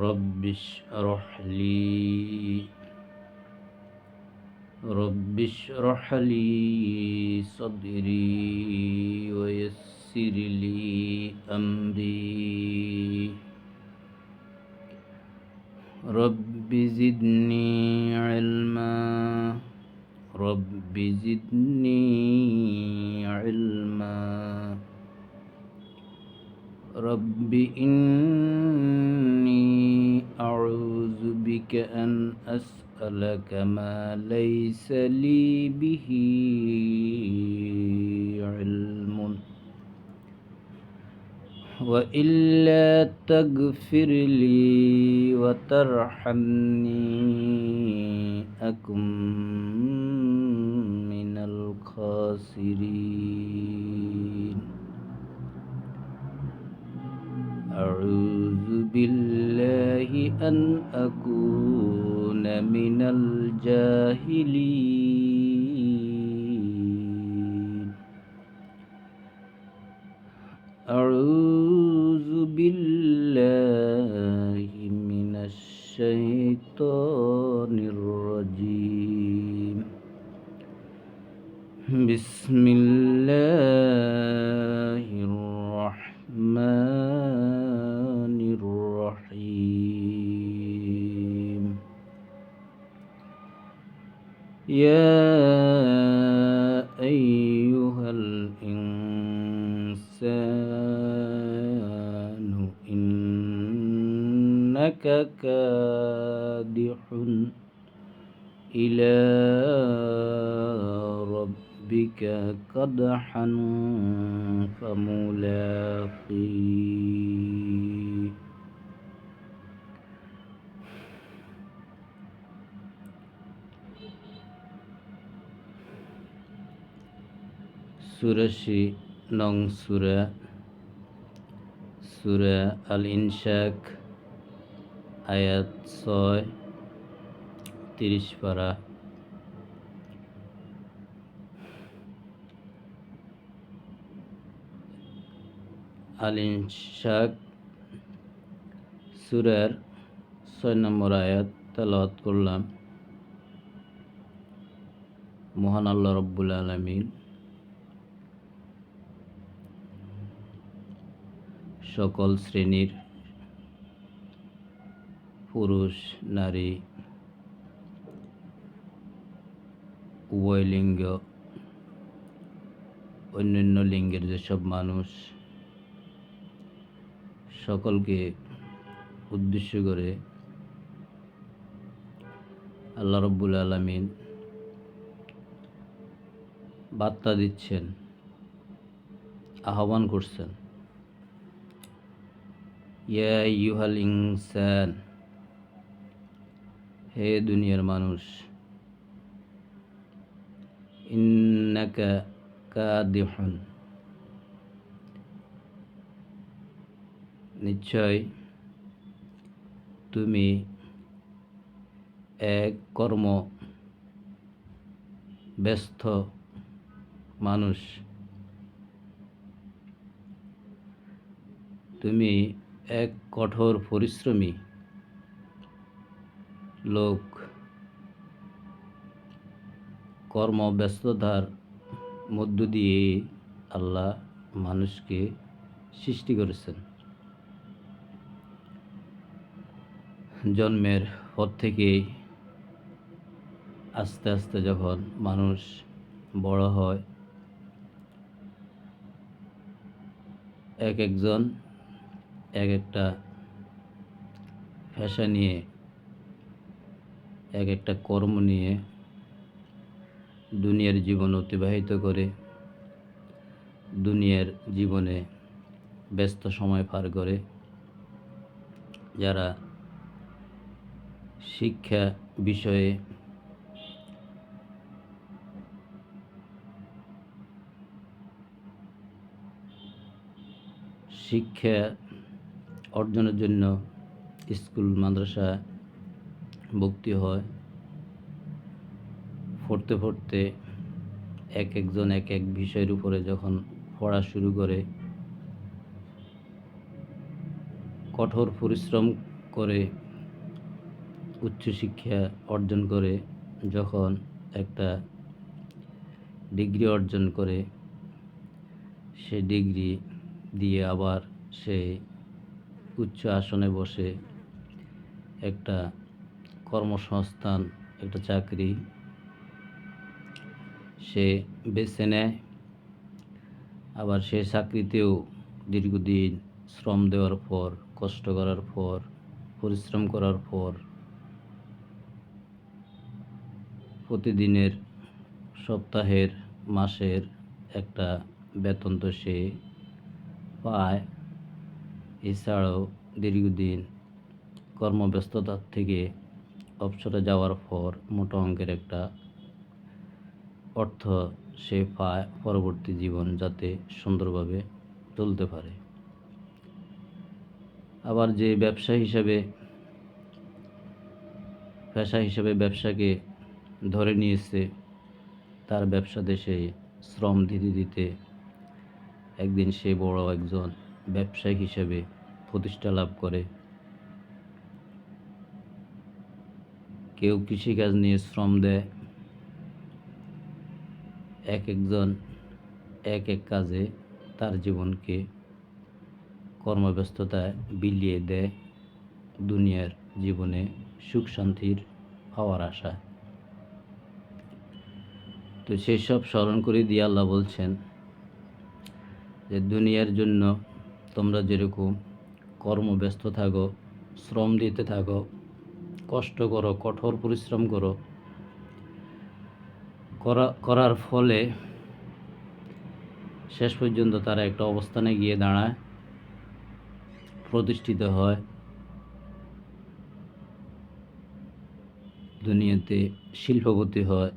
رب اشرح لي رب اشرح لي صدري ويسر لي أمري. رب زدني علما. رب زدني علما. رب إني أعوذ بك أن أسألك ما ليس لي به علم. وإلا تغفر لي وترحمني أكن من الخاسرين. أعوذ بالله أن أكون من الجاهلين. أعوذ بالله من الشيطان إنك كادح إلى ربك قدحا فملاقيه সুরাশি নং সুরা সুরা আল ইনশাক আয়াত ছয়, তিরিশ পারা। আল ইনশাক সুরার ছয় নম্বর আয়াত তালাওয়াত করলাম। মহান আল্লাহ রব্বুল আলমিন সকল শ্রেণির পুরুষ, নারী উভয় লিঙ্গ অন্যান্য লিঙ্গের যেসব মানুষ সকলকে উদ্দেশ্য করে আল্লাহ রব্বুল আলমিন বার্তা দিচ্ছেন, আহ্বান করছেন। ইয়া ইউহাল ইনসান হে দুনিয়ার মানুষ ইন্নাকা নিশ্চয় তুমি এক কর্ম ব্যস্ত মানুষ। তুমি এক কঠোর পরিশ্রমী। লোক, কর্মব্যস্ততার মধ্য দিয়ে আল্লাহ মানুষকে সৃষ্টি করেছেন। জন্মের পর থেকেই আস্তে আস্তে যখন মানুষ বড় হয়, এক একজন এক একটা পেশা নিয়ে এক একটা কর্ম নিয়ে দুনিয়ার জীবন অতিবাহিত করে দুনিয়ার জীবনে ব্যস্ত সময় পার করে। যারা শিক্ষা বিষয়ে শিক্ষা অর্জনের জন্য স্কুল, মাদ্রাসা ভর্তি হয়। পড়তে পড়তে এক একজন এক এক বিষয়ের উপরে যখন পড়া শুরু করে, কঠোর পরিশ্রম করে উচ্চশিক্ষা অর্জন করে, যখন একটা ডিগ্রি অর্জন করে, সে ডিগ্রি দিয়ে আবার সে উচ্চ আসনে বসে একটা কর্মসংস্থান, একটা চাকরি। সে বেছে নেয়, আবার সে চাকরিতেও দীর্ঘদিন শ্রম দেওয়ার পর, কষ্ট করার পর, পরিশ্রম করার পর প্রতিদিনের সপ্তাহের, মাসের একটা বেতন তো সে পায়। এছাড়াও দীর্ঘদিন কর্মব্যস্ততার থেকে অবসরে যাওয়ার পর মোটা অঙ্কের একটা অর্থ সে পায় পরবর্তী জীবন যাতে সুন্দরভাবে চলতে পারে। আবার যে ব্যবসা হিসাবে, পেশা হিসাবে ব্যবসাকে ধরে নিয়েছে, তার ব্যবসাতে সে শ্রম দিতে দিতে একদিন সে বড় একজন ব্যবসায়ী হিসেবে প্রতিষ্ঠা লাভ করে। কেউ কৃষিকাজ নিয়ে শ্রম দেয়। এক একজন এক এক কাজে তার জীবনকে কর্মব্যস্ততায় বিলিয়ে দেয়। দুনিয়ার জীবনে সুখ শান্তির হওয়ার আশায় তো সেই সব স্মরণ করে দিয়ে আল্লাহ বলছেন যে, দুনিয়ার জন্য তোমরা যেরকম কর্মব্যস্ত থাকো, শ্রম দিতে থাকো কষ্ট করো, কঠোর পরিশ্রম করো। করা, করার ফলে শেষ পর্যন্ত তারা একটা অবস্থানে গিয়ে দাঁড়ায়, প্রতিষ্ঠিত হয়। দুনিয়াতে শিল্পপতি হয়,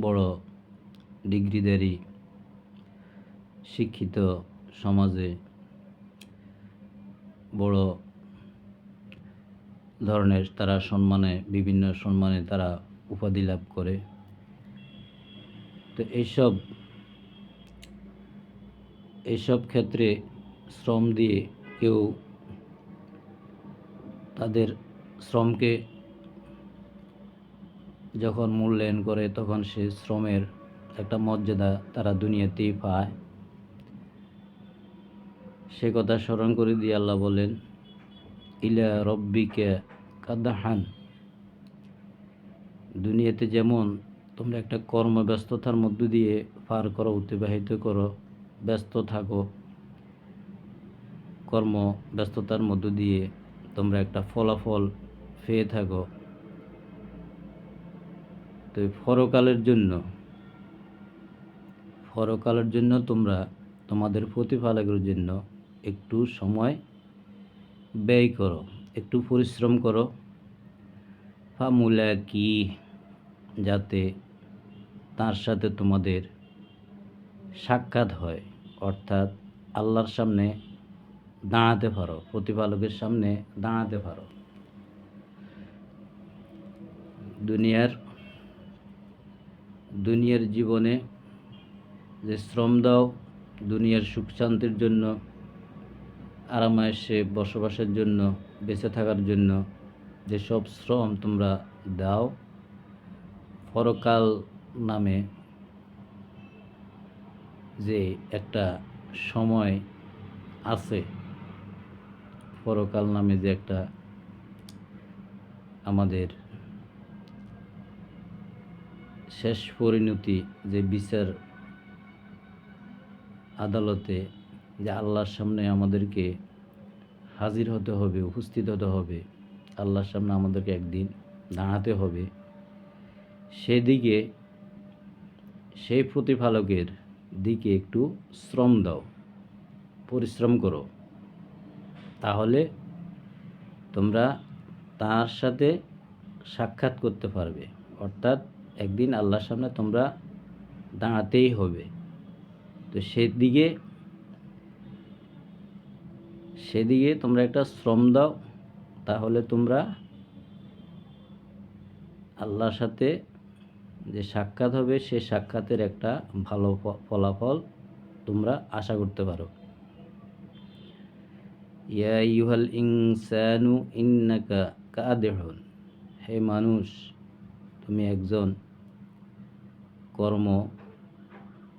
বড় ডিগ্রিধারী, শিক্ষিত সমাজে বড় ধরনের তারা সম্মানে, বিভিন্ন সম্মানে তারা উপাধি লাভ করে। তো এইসব এইসব ক্ষেত্রে শ্রম দিয়ে কেউ তাদের শ্রমকে যখন মূল্যায়ন করে, তখন সে শ্রমের একটা মর্যাদা তারা দুনিয়াতেই পায়। সে কথা স্মরণ করে দিয়ে আল্লাহ বলেন, ইলা রব্বিকে কাদাহান দুনিয়াতে যেমন তোমরা একটা কর্মব্যস্ততার মধ্য দিয়ে পার করো, অতিবাহিত করো, ব্যস্ত থাকো কর্ম ব্যস্ততার মধ্য দিয়ে তোমরা একটা ফলাফল পেয়ে থাকো। তো ফরকালের জন্য ফরকালের জন্য তোমরা তোমাদের প্রতিপালকের জন্য একটু সময় ব্যয় করো, একটু পরিশ্রম করো। ফামুলা কি যাতে তার সাথে তোমাদের সাক্ষাৎ হয়? অর্থাৎ আল্লাহর সামনে দাঁড়াতে পারো, প্রতিপালকের সামনে দাঁড়াতে পারো। দুনিয়ার দুনিয়ার জীবনে যে শ্রম দাও, দুনিয়ার সুখ শান্তির জন্য, আরামায়েশে বসবাসের জন্য, বেঁচে থাকার জন্য যেসব শ্রম তোমরা দাও, পরকাল নামে যে একটা সময় আছে, পরকাল নামে যে একটা আমাদের শেষ পরিণতি, যে বিচার আদালতে, যে আল্লাহর সামনে আমাদেরকে হাজির হতে হবে, উপস্থিত হতে হবে। আল্লাহর সামনে আমাদেরকে একদিন দাঁড়াতে হবে। সেদিকে সেই প্রতিপালকের দিকে একটু শ্রম দাও, পরিশ্রম করো। তাহলে তোমরা তার সাথে সাক্ষাৎ করতে পারবে। অর্থাৎ একদিন আল্লাহর সামনে তোমরা দাঁড়াতেই হবে। তো সেদিকে সেদিকে তোমরা একটা শ্রম দাও তাহলে তোমরা আল্লাহর সাথে যে সাক্ষাৎ হবে, সে সাক্ষাতের একটা ভালো ফলাফল তোমরা আশা করতে পারো। ইয়া ইউহাল ইন্নাকা কাদেহন। হে মানুষ, তুমি একজন কর্ম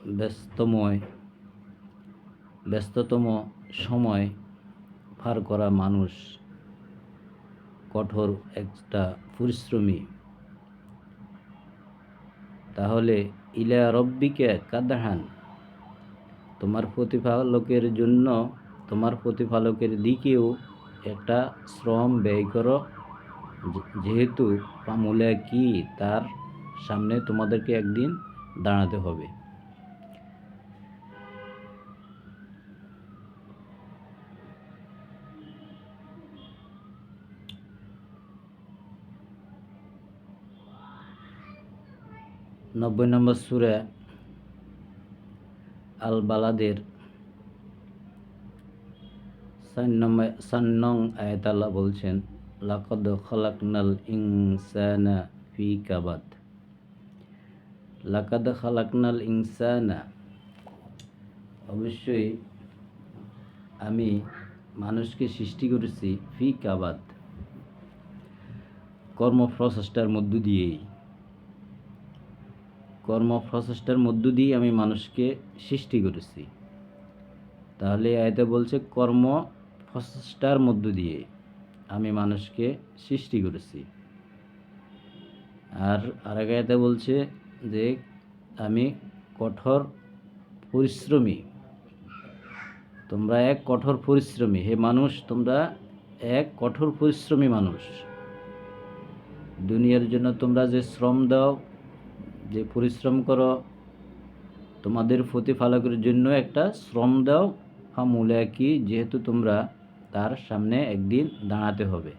ব্যস্তময় ব্যস্ততম সময় পার করা মানুষ। কঠোর একটা পরিশ্রমী। তাহলে ইলা রব্বিকে কাদাহান। তোমার প্রতিফালকের জন্য, তোমার প্রতিফালকের দিকেও একটা শ্রম ব্যয় করো। যেহেতু পামুলা কি তার সামনে তোমাদেরকে একদিন দাঁড়াতে হবে। নব্বই নম্বর সুরে আল বালাদের সান্নং আয়তাল্লাহ বলছেন, লাকদ খলাকনাল ইনসানা ফি কাবাদ। লাকাদ খালাকনাল ইনসানা, অবশ্যই আমি মানুষকে সৃষ্টি করেছি ফি কাবাদ। কর্ম প্রচেষ্টার মধ্য দিয়েই। কর্ম প্রচেষ্টার মধ্য দিয়ে আমি মানুষকে সৃষ্টি করেছি। তাহলে আয়তে বলছে কর্ম প্রচেষ্টার মধ্য দিয়ে আমি মানুষকে সৃষ্টি করেছি। আর আরেক আয়তে বলছে যে আমি কঠোর পরিশ্রমী। তোমরা এক কঠোর পরিশ্রমী। হে মানুষ, তোমরা এক কঠোর পরিশ্রমী মানুষ। দুনিয়ার জন্য তোমরা যে শ্রম দাও যে পরিশ্রম করো, তোমাদের প্রতিফলকের জন্য একটা শ্রম দাও। ফামুলা কি? যেহেতু তোমরা তার সামনে একদিন দাঁড়াতে হবে।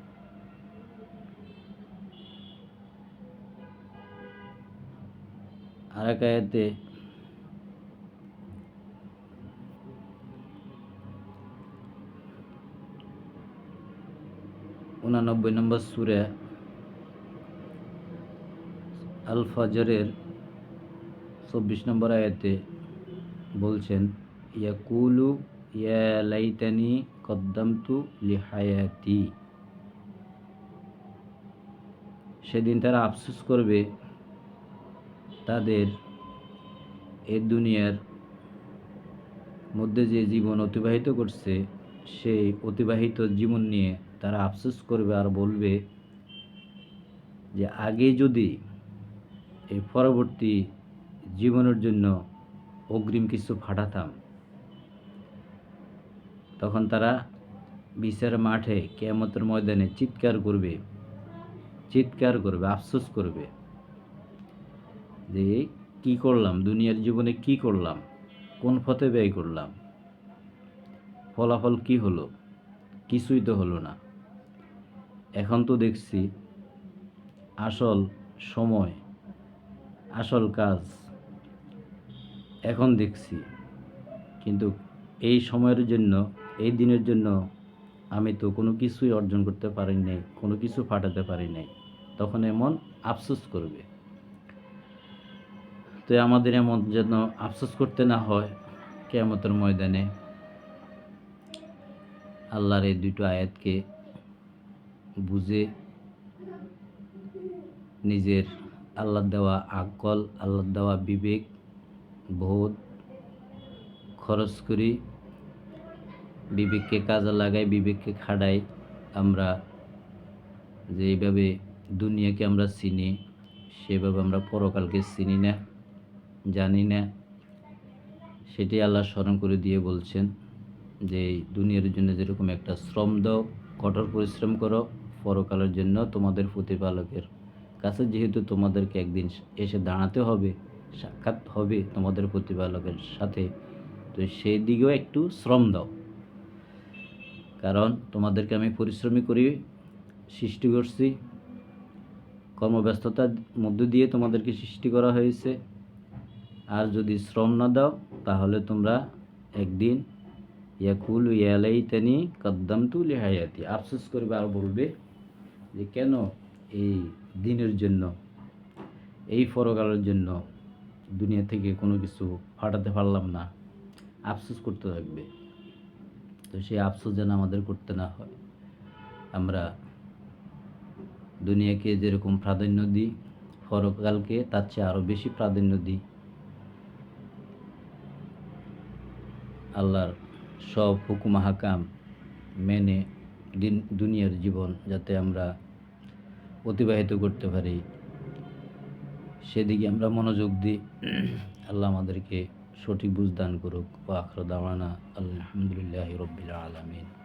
আর এক উনানব্বই নম্বর সুরে আল ফজরের চব্বিশ নম্বর আয়াতে বলছেন, ইয়াকুলু, ইয়া লাইতানি কদ্দামতু লিহায়াতি। সেদিন তারা আফসোস করবে তাদের এ দুনিয়ার মধ্যে যে জীবন অতিবাহিত করছে, সেই অতিবাহিত জীবন নিয়ে তারা আফসোস করবে আর বলবে যে, আগে যদি এই পরবর্তী জীবনের জন্য অগ্রিম কিছু ফাটাতাম তখন তারা বিচার মাঠে কেয়ামতের ময়দানে চিৎকার করবে চিৎকার করবে, আফসোস করবে যে, কি করলাম? দুনিয়ার জীবনে কি করলাম? কোন পথে ব্যয় করলাম? ফলাফল কি হলো? কিছুই তো হলো না। এখন তো দেখছি আসল সময় আসল কাজ এখন দেখছি। কিন্তু এই সময়ের জন্য, এই দিনের জন্য আমি তো কোনো কিছুই অর্জন করতে পারি নাই, কোনো কিছু ফাটাতে পারি নাই। তখন এমন আফসোস করবে। তো আমাদের এমন যেন আফসোস করতে না হয় কেয়ামতের ময়দানে। আল্লাহর এই দুটো আয়াতকে বুঝে নিজের আল্লাহ দেওয়া আকল আল্লাহ দেওয়া বিবেক, বোধ, খরচ করি, বিবেককে কাজে লাগাই, বিবেককে খাড়াই আমরা যে এইভাবে দুনিয়াকে আমরা চিনি, সেভাবে আমরা পরকালকে চিনি না, জানি না। সেটি আল্লাহ স্মরণ করে দিয়ে বলছেন যে দুনিয়ার জন্য যেরকম একটা শ্রম দাও, কঠোর পরিশ্রম করো, পরকালের জন্য তোমাদের প্রতিপালকের কাছে যেহেতু তোমাদেরকে একদিন এসে দাঁড়াতে হবে, সাক্ষাৎ হবে তোমাদের প্রতিপালকের সাথে, তো সেই দিকেও একটু শ্রম দাও। কারণ তোমাদেরকে আমি পরিশ্রমী করি সৃষ্টি করছি। কর্মব্যস্ততার মধ্য দিয়ে তোমাদেরকে সৃষ্টি করা হয়েছে। আর যদি শ্রম না দাও, তাহলে তোমরা একদিন ইয়াকুল ইয়ালাই তেনি কদ্দামতু লিহায়াতি। আফসোস করবে আর বলবে যে কেন এই দিনের জন্য, এই পরকালের জন্য দুনিয়া থেকে কোনো কিছু ফাটাতে পারলাম না। আফসোস করতে থাকবে। তো সেই আফসোস যেন আমাদের করতে না হয়। আমরা দুনিয়াকে যেরকম প্রাধান্য দিই, পরকালকে তার চেয়ে আরও বেশি প্রাধান্য দিই। আল্লাহর সব হুকুম হাকাম মেনে দিন দুনিয়ার জীবন যাতে আমরা অতিবাহিত করতে পারি। সেদিকে আমরা মনোযোগ দিই। আল্লাহ আমাদেরকে সঠিক বুঝদান করুক। ও আখর দাওয়ানা আলহামদুলিল্লাহ রবিল আলমিন।